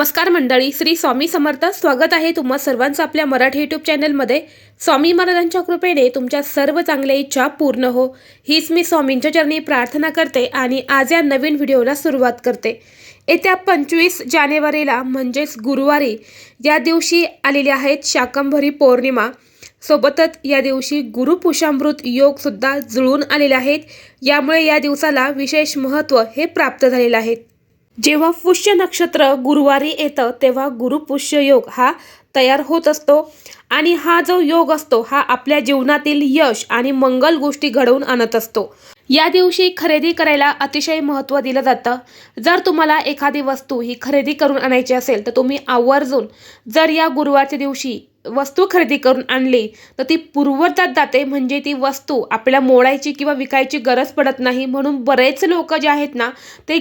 नमस्कार मंडळी श्री स्वामी समर्थ. स्वागत आहे तुम्हा सर्वांचं आपल्या मराठी यूट्यूब चॅनलमध्ये स्वामी महाराजांच्या कृपेने तुमच्या सर्व चांगल्या इच्छा पूर्ण हो. हीच मी स्वामींच्या चरणी प्रार्थना करते आणि आज या नवीन व्हिडिओला सुरुवात करते. येत्या पंचवीस जानेवारीला म्हणजेच गुरुवारी या दिवशी आलेल्या आहेत शाकंभरी पौर्णिमा. सोबतच या दिवशी गुरुपुषामृत योगसुद्धा जुळून आलेले आहेत. यामुळे या दिवसाला विशेष महत्त्व हे प्राप्त झालेलं आहे. जेव्हा पुष्य नक्षत्र गुरुवारी येतं तेव्हा गुरुपुष्य योग हा तयार होत असतो. आणि हा जो योग असतो हा आपल्या जीवनातील यश आणि मंगल गोष्टी घडवून आणत असतो. या दिवशी खरेदी करायला अतिशय महत्त्व दिलं जातं. जर तुम्हाला एखादी वस्तू ही खरेदी करून आणायची असेल तर तुम्ही आवर्जून जर या गुरुवारच्या दिवशी वस्तू खरेदी करून आणली तर ती पूर्वतात जाते. म्हणजे ती वस्तू आपल्याला मोडायची किंवा विकायची गरज पडत नाही. म्हणून बरेच लोक जे आहेत ना ते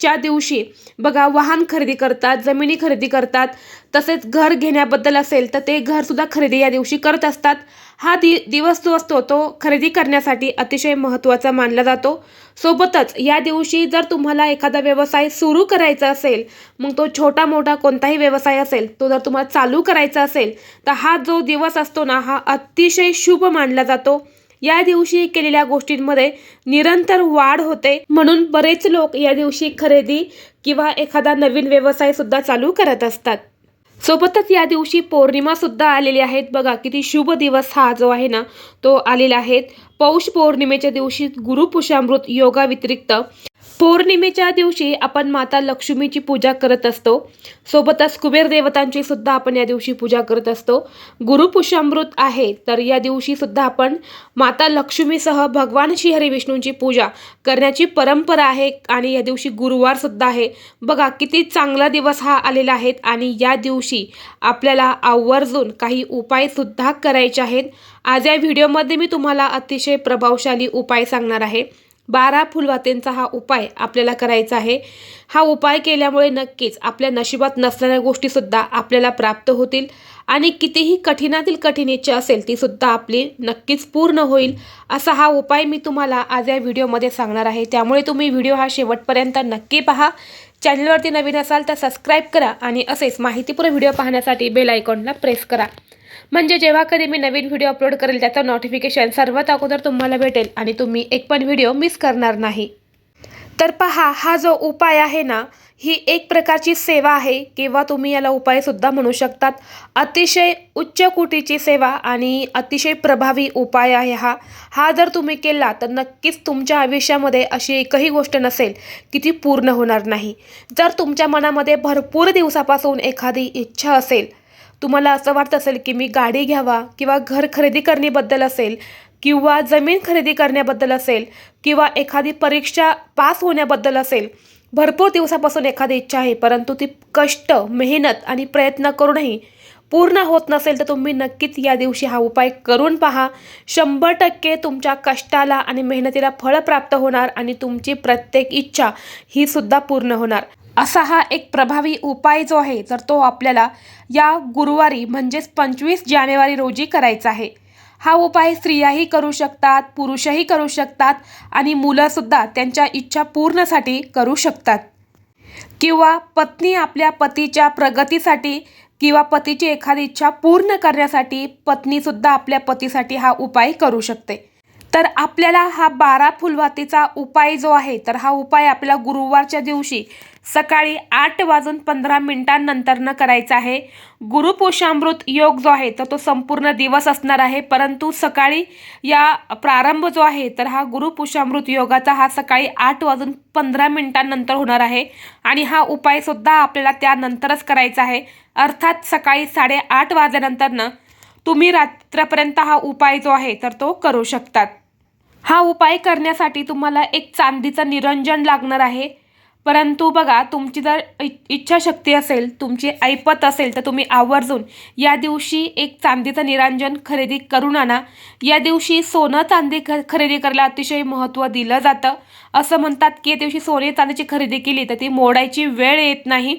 च्या दिवशी बघा वाहन खरेदी करतात जमिनी खरेदी करतात तसेच घर घेण्याबद्दल असेल तर ते घरसुद्धा खरेदी या दिवशी करत असतात. हा दि दिवस जो असतो तो खरेदी करण्यासाठी अतिशय महत्त्वाचा मानला जातो. सोबतच या दिवशी जर तुम्हाला एखादा व्यवसाय सुरू करायचा असेल मग तो छोटा मोठा कोणताही व्यवसाय असेल तो जर तुम्हाला चालू करायचा असेल तर हा जो दिवस असतो ना हा अतिशय शुभ मानला जातो. या दिवशी केलेल्या गोष्टींमध्ये निरंतर वाढ होते. म्हणून बरेच लोक या दिवशी खरेदी किंवा एखादा नवीन व्यवसाय सुद्धा चालू करत असतात. सोबतच या दिवशी पौर्णिमा सुद्धा आलेली आहेत. बघा किती शुभ दिवस हा जो आहे ना तो आलेला आहे. पौष पौर्णिमेच्या दिवशी गुरुपुषामृत योगा व्यतिरिक्त पौर्णिमेच्या दिवशी आपण माता लक्ष्मीची पूजा करत असतो. सोबतच कुबेर देवतांची सुद्धा आपण या दिवशी पूजा करत असतो. गुरुपुषामृत आहे तर या दिवशी सुद्धा आपण माता लक्ष्मीसह भगवान श्रीहरी विष्णूंची पूजा करण्याची परंपरा आहे आणि या दिवशी गुरुवार सुद्धा आहे. बघा किती चांगला दिवस हा आलेला आहे आणि या दिवशी आपल्याला आवर्जून काही उपाय सुद्धा करायचे आहेत. आज या व्हिडिओमध्ये मी तुम्हाला अतिशय प्रभावशाली उपाय सांगणार आहे. बारा फुलवातींचा हा उपाय आपल्याला करायचा आहे. हा उपाय केल्यामुळे नक्कीच आपल्या नशिबात नसणाऱ्या गोष्टीसुद्धा आपल्याला प्राप्त होतील आणि कितीही कठीणातील कठीण इच्छा असेल तीसुद्धा आपली नक्कीच पूर्ण होईल असा हा उपाय मी तुम्हाला आज या व्हिडिओमध्ये सांगणार आहे. त्यामुळे तुम्ही व्हिडिओ हा शेवटपर्यंत नक्की पहा. चॅनलवरती नवीन असाल तर सबस्क्राईब करा आणि असेच माहितीपूर्ण व्हिडिओ पाहण्यासाठी बेल आयकॉनला प्रेस करा. म्हणजे जेव्हा कधी मी नवीन व्हिडिओ अपलोड करेल त्याचं नोटिफिकेशन सर्वात अगोदर तुम्हाला भेटेल आणि तुम्ही एक पण व्हिडिओ मिस करणार नाही. तर पहा हा जो उपाय आहे ना ही एक प्रकारची सेवा आहे किंवा तुम्ही याला उपायसुद्धा म्हणू शकतात. अतिशय उच्च कोटीची सेवा आणि अतिशय प्रभावी उपाय आहे हा. हा जर तुम्ही केला तर नक्कीच तुमच्या आयुष्यामध्ये अशी एकही गोष्ट नसेल की ती पूर्ण होणार नाही. जर तुमच्या मनामध्ये भरपूर दिवसापासून एखादी इच्छा असेल तुम्हाला असं वाटत असेल की मी गाडी घ्यावा किंवा घर खरेदी करण्याबद्दल असेल किंवा जमीन खरेदी करण्याबद्दल असेल किंवा एखादी परीक्षा पास होण्याबद्दल असेल भरपूर दिवसापासून एखादी इच्छा आहे परंतु ती कष्ट मेहनत आणि प्रयत्न करूनही पूर्ण होत नसेल तर तुम्ही नक्कीच या दिवशी हा उपाय करून पहा. शंभर टक्के तुमच्या कष्टाला आणि मेहनतीला फळ प्राप्त होणार आणि तुमची प्रत्येक इच्छा ही सुद्धा पूर्ण होणार. असा हा एक प्रभावी उपाय जो आहे तर तो आपल्याला या गुरुवारी म्हणजेच पंचवीस जानेवारी रोजी करायचा आहे. हा उपाय स्त्रियाही करू शकतात पुरुषही करू शकतात आणि मुलंसुद्धा त्यांच्या इच्छा पूर्णसाठी करू शकतात. किंवा पत्नी आपल्या पतीच्या प्रगतीसाठी किंवा पतीची एखादी इच्छा पूर्ण करण्यासाठी पत्नीसुद्धा आपल्या पतीसाठी हा उपाय करू शकते. तर आपल्याला हा बारा फुलवातीचा उपाय जो आहे तर हा उपाय आपल्याला गुरुवारच्या दिवशी सकाळी आठ वाजून पंधरा मिनिटांनंतरनं करायचा आहे. गुरुपोषामृत योग जो आहे तर तो संपूर्ण दिवस असणार आहे. परंतु सकाळी या प्रारंभ जो आहे तर हा गुरुपुषामृत योगाचा हा सकाळी आठ वाजून पंधरा मिनिटांनंतर होणार आहे. आणि हा उपायसुद्धा आपल्याला त्यानंतरच करायचा आहे. अर्थात सकाळी साडेआठ वाजल्यानंतरनं तुम्ही रात्रपर्यंत हा उपाय जो आहे तर तो करू शकतात. हा उपाय करण्यासाठी तुम्हाला एक चांदीचं निरंजन लागणार आहे. परंतु बघा तुमची जर इच्छाशक्ती असेल तुमची ऐपत असेल तर तुम्ही आवर्जून या दिवशी एक चांदीचं निरंजन खरेदी करून आणा. या दिवशी सोनं चांदी ख खरेदी करायला अतिशय महत्त्व दिलं जातं. असं म्हणतात की या दिवशी सोने चांदीची खरेदी केली तर ती मोडायची वेळ येत नाही.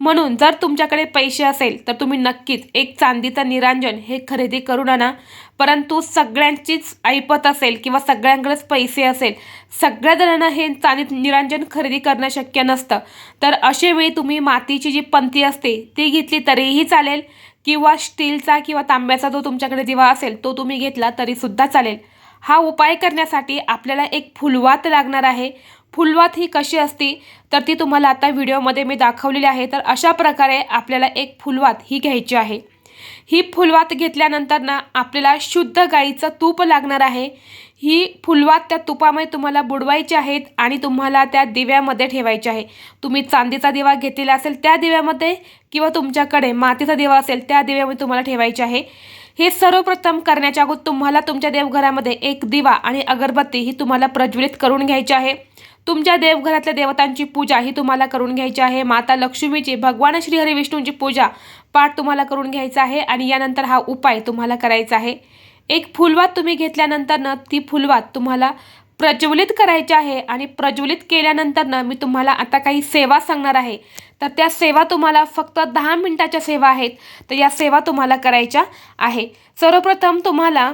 म्हणून जर तुमच्याकडे पैसे असेल तर तुम्ही नक्कीच एक चांदीचं निरांजन हे खरेदी करून आणा. परंतु सगळ्यांचीच ऐपत असेल किंवा सगळ्यांकडेच पैसे असेल सगळ्या जणांना हे चांदी निरांजन खरेदी करणं शक्य नसतं. तर अशावेळी तुम्ही मातीची जी पंती असते ती घेतली तरीही चालेल किंवा स्टीलचा किंवा तांब्याचा जो तुमच्याकडे दिवा असेल तो तुम्ही घेतला तरीसुद्धा चालेल. हा उपाय करण्यासाठी आपल्याला एक फुलवात लागणार आहे. फुलवात ही कशी असती तर ती तुम्हाला आता व्हिडिओमध्ये मी दाखवलेली आहे. तर अशा प्रकारे आपल्याला एक फुलवात ही घ्यायची आहे. ही फुलवात घेतल्यानंतर ना आपल्याला शुद्ध गाईचं तूप लागणार आहे. ही फुलवात त्या तुपामध्ये तुम्हाला बुडवायची आहेत आणि तुम्हाला त्या दिव्यामध्ये ठेवायची आहे. तुम्ही चांदीचा दिवा घेतलेला असेल त्या दिव्यामध्ये किंवा तुमच्याकडे मातीचा दिवा असेल त्या दिव्यामध्ये तुम्हाला ठेवायचे आहे. हे सर्वप्रथम करण्याच्या अगोदर तुम्हाला तुमच्या देवघरामध्ये एक दिवा आणि अगरबत्ती ही तुम्हाला प्रज्वलित करून घ्यायची आहे. तुमच्या देवघरातल्या देवतांची पूजा ही तुम्हाला करून घ्यायची आहे. माता लक्ष्मीची भगवान श्री हरी विष्णूंची पूजा पाठ तुम्हाला करून घ्यायचा आहे आणि यानंतर हा उपाय तुम्हाला करायचा आहे. एक फुलवात तुम्ही घेतल्यानंतरनं ती फुलवात तुम्हाला प्रज्वलित करायची आहे आणि प्रज्वलित केल्यानंतर ना मी तुम्हाला आता काही सेवा सांगणार आहे. तर त्या सेवा तुम्हाला फक्त दहा मिनटाच्या सेवा आहेत. तर या सेवा तुम्हाला करायच्या आहे. सर्वप्रथम तुम्हाला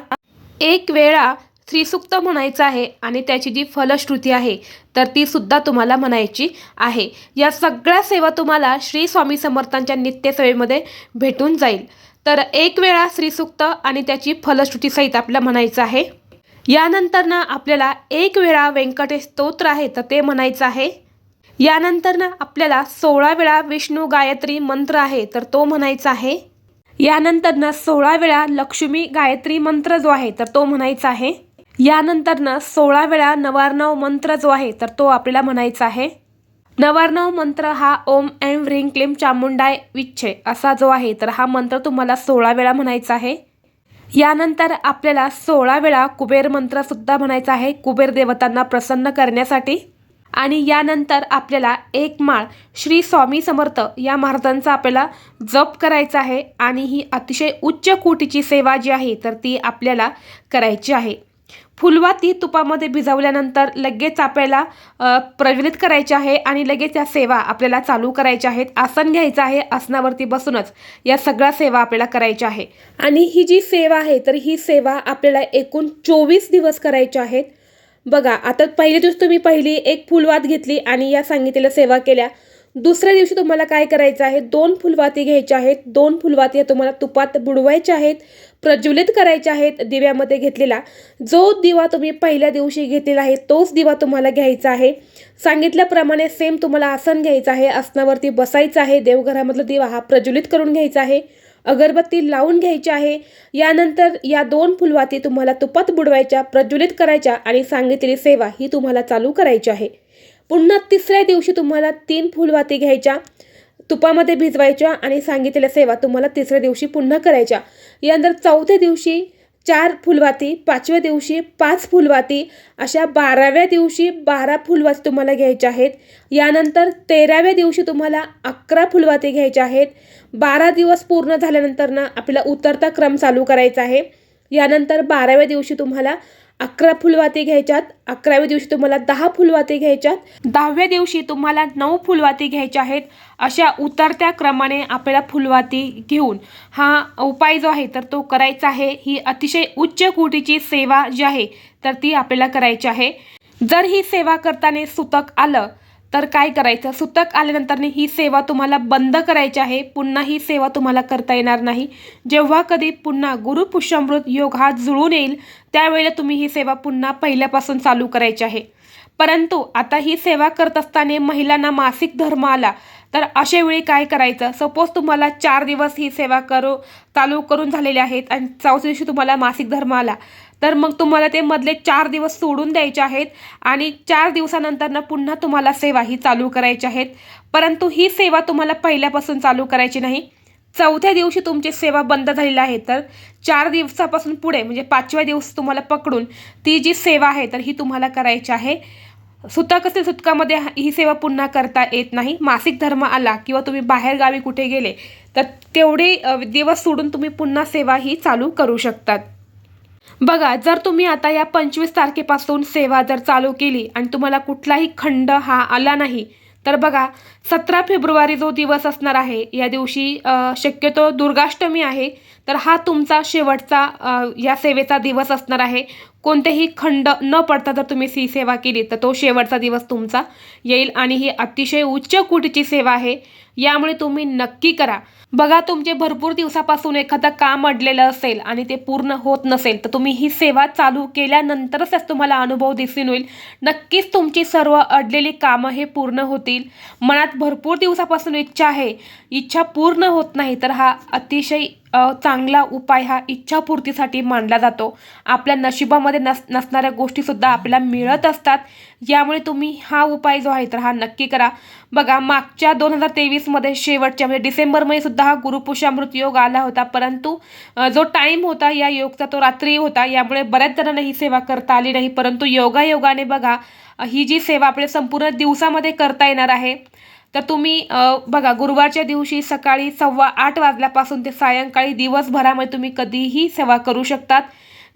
एक वेळा स्त्रीसुक्त म्हणायचं आहे आणि त्याची जी फलश्रुती आहे तर ती सुद्धा तुम्हाला म्हणायची आहे. या सगळ्या सेवा तुम्हाला श्री स्वामी समर्थांच्या नित्यसेवेमध्ये भेटून जाईल. तर एक वेळा स्त्रीसुक्त आणि त्याची फलश्रुतीसहित आपल्याला म्हणायचं आहे. यानंतर ना आपल्याला एक वेळा व्यंकटेश स्तोत्र आहे तर ते म्हणायचं आहे. यानंतर ना आपल्याला सोळा वेळा विष्णू गायत्री मंत्र आहे तर तो म्हणायचा आहे. यानंतर ना सोळा वेळा लक्ष्मी गायत्री मंत्र जो आहे तर तो म्हणायचा आहे. यानंतर ना सोळा वेळा नवार्णव मंत्र जो आहे तर तो आपल्याला म्हणायचा आहे. नवार्णव मंत्र हा ओम एम ह्रीं क्लीम चामुंडाय विच्छे असा जो आहे तर हा मंत्र तुम्हाला सोळा वेळा म्हणायचा आहे. यानंतर आपल्याला सोळा वेळा कुबेर मंत्रसुद्धा म्हणायचा आहे कुबेर देवतांना प्रसन्न करण्यासाठी. आणि यानंतर आपल्याला एक माळ श्री स्वामी समर्थ या महाराजांचा आपल्याला जप करायचा आहे. आणि ही अतिशय उच्च कोटीची सेवा जी आहे तर ती आपल्याला करायची आहे. फुलवाती तुपामध्ये भिजवल्यानंतर लगेच आपल्याला प्रज्वलित करायचे आहे आणि लगेच या सेवा आपल्याला चालू करायच्या आहेत. आसन घ्यायचं आहे आसनावरती बसूनच. या सगळ्या सेवा आपल्याला करायच्या आहे. आणि ही जी सेवा आहे तर ही सेवा आपल्याला एकूण चोवीस दिवस करायच्या आहेत. बघा आता पहिली दिवस तुम्ही पहिली एक फुलवात घेतली आणि या सांगितलेल्या सेवा केल्या. दुसऱ्या दिवशी तुम्हाला काय करायचं आहे? दोन फुलवाती घ्यायच्या आहेत. दोन फुलवाती तुम्हाला तुपात बुडवायच्या आहेत. प्रज्वलित करायच्या आहेत दिव्यामध्ये घेतलेला. जो दिवा तुम्ही पहिल्या दिवशी घेतलेला आहे तोच दिवा तुम्हाला घ्यायचा आहे. सांगितल्याप्रमाणे सेम तुम्हाला आसन घ्यायचं आहे. आसनावरती बसायचं आहे. देवघरामधला दिवा हा प्रज्वलित करून घ्यायचा आहे. अगरबत्ती लावून घ्यायची आहे. यानंतर या दोन फुलवाती तुम्हाला तुपात बुडवायच्या प्रज्वलित करायच्या आणि सांगितलेली सेवा ही तुम्हाला चालू करायची आहे. पुन्हा तिसऱ्या दिवशी तुम्हाला तीन फुलवाती घ्यायच्या तुपामध्ये भिजवायच्या आणि सांगितलेल्या सेवा तुम्हाला तिसऱ्या दिवशी पुन्हा करायच्या. यानंतर चौथ्या दिवशी चार फुलवाती पाचव्या दिवशी पाच फुलवाती अशा बाराव्या दिवशी बारा फुलवाती तुम्हाला घ्यायच्या आहेत. यानंतर तेराव्या दिवशी तुम्हाला अकरा फुलवाती घ्यायच्या आहेत. बारा दिवस पूर्ण झाल्यानंतर ना आपल्याला उतरता क्रम चालू करायचा आहे. यानंतर बाराव्या दिवशी तुम्हाला अकरा फुलवाती घ्यायच्यात. अकराव्या दिवशी तुम्हाला दहा फुलवाती घ्यायच्यात. दहाव्या दिवशी तुम्हाला नऊ फुलवाती घ्यायच्या आहेत. अशा उतरत्या क्रमाने आपल्याला फुलवाती घेऊन हा उपाय जो आहे तर तो करायचा आहे. ही अतिशय उच्च कोटीची सेवा जी आहे तर ती आपल्याला करायची आहे. जर ही सेवा करताना सुतक आलं तर काय करायचं? सुतक आल्यानंतर ही सेवा तुम्हाला बंद करायची आहे. पुन्हा ही सेवा तुम्हाला करता येणार नाही. जेव्हा कधी पुन्हा गुरुपुष्यामृत योग हा जुळून येईल त्यावेळेला तुम्ही ही सेवा पुन्हा पहिल्यापासून चालू करायची आहे. परंतु आता ही सेवा करत असताना महिलांना मासिक धर्म आला. तर अशा वेळी काय करायचं? सपोज तुम्हाला चार दिवस ही सेवा करू चालू करून झालेले आहेत आणि चौथ्या दिवशी तुम्हाला मासिक धर्म आला. तर मग तुम्हाला ते मधले चार दिवस सोडून द्यायचे आहेत आणि चार दिवसानंतरनं पुन्हा तुम्हाला सेवा ही चालू करायची आहेत. परंतु ही सेवा तुम्हाला पहिल्यापासून चालू करायची नाही. चौथ्या दिवशी तुमची सेवा बंद झालेली आहे तर चार दिवसापासून पुढे म्हणजे पाचव्या दिवस तुम्हाला पकडून ती जी सेवा आहे तर ही तुम्हाला करायची आहे. सुतक असेल सुतकामध्ये ही सेवा पुन्हा करता येत नाही. मासिक धर्म आला किंवा तुम्ही बाहेर गावी कुठे गेले तर तेवढे दिवस सोडून तुम्ही पुन्हा सेवा ही चालू करू शकतात. बघा जर तुम्ही आता या पंचवीस तारखेपासून सेवा जर चालू केली आणि तुम्हाला कुठलाही खंड हा आला नाही तर बघा सतरा फेब्रुवारी जो दिवस असणार आहे या दिवशी शक्यतो दुर्गाष्टमी आहे. तर हा तुमचा शेवटचा या सेवेचा दिवस असणार आहे. कोणतेही खंड न पडता जर तुम्ही ही सेवा केली तर तो शेवटचा दिवस तुमचा येईल आणि ही अतिशय उच्च कोटीची सेवा आहे. यामुळे तुम्ही नक्की करा. बघा तुमचे भरपूर दिवसापासून एखादं काम अडलेलं असेल आणि ते पूर्ण होत नसेल तर तुम्ही ही सेवा चालू केल्यानंतरच त्याचा तुम्हाला अनुभव दिसून होईल नक्कीच तुमची सर्व अडलेली कामं हे पूर्ण होतील. मनात भरपूर दिवसापासून इच्छा आहे. इच्छा पूर्ण होत नाही तर हा अतिशय चांगला उपाय हा इच्छापूर्तीसाठी मानला जातो. आपल्या नशिबामध्ये नस नसणाऱ्या गोष्टीसुद्धा आपल्याला मिळत असतात. यामुळे तुम्ही हा उपाय जो आहे तर हा नक्की करा. बघा मागच्या दोन हजार तेवीसमध्ये शेवटच्या म्हणजे डिसेंबरमध्ये सुद्धा हा गुरुपुषामृत योग आला होता. परंतु जो टाईम होता या योगचा तो रात्री होता. यामुळे बऱ्याच जणांना ही सेवा करता आली नाही. परंतु योगायोगाने बघा ही जी सेवा आपल्या संपूर्ण दिवसामध्ये करता येणार आहे तर तुम्ही बघा गुरुवारच्या दिवशी सकाळी सव्वा आठ वाजल्यापासून ते सायंकाळी दिवसभरामध्ये तुम्ही कधीही सेवा करू शकतात.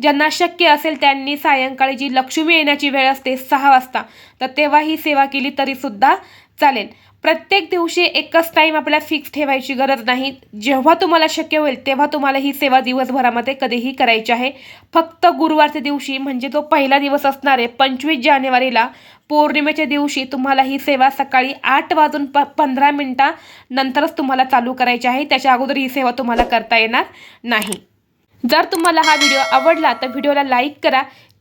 ज्यांना शक्य असेल त्यांनी सायंकाळी जी लक्ष्मी येण्याची वेळ असते सहा वाजता तर तेव्हा ही सेवा केली तरीसुद्धा चालेल. प्रत्येक दिवशी एकच टाईम आपल्याला फिक्स ठेवायची गरज नाही. जेव्हा तुम्हाला शक्य होईल तेव्हा तुम्हाला ही सेवा दिवसभरामध्ये कधीही करायची आहे. फक्त गुरुवारच्या दिवशी म्हणजे जो पहिला दिवस असणारे पंचवीस जानेवारीला पौर्णिमेच्या दिवशी तुम्हाला ही सेवा सकाळी आठ वाजून प पंधरा मिनटानंतरच तुम्हाला चालू करायची आहे. त्याच्या अगोदर ही सेवा तुम्हाला करता येणार नाही. जर तुम्हाला हा व्हिडिओ आवडला तर व्हिडिओला लाईक करा.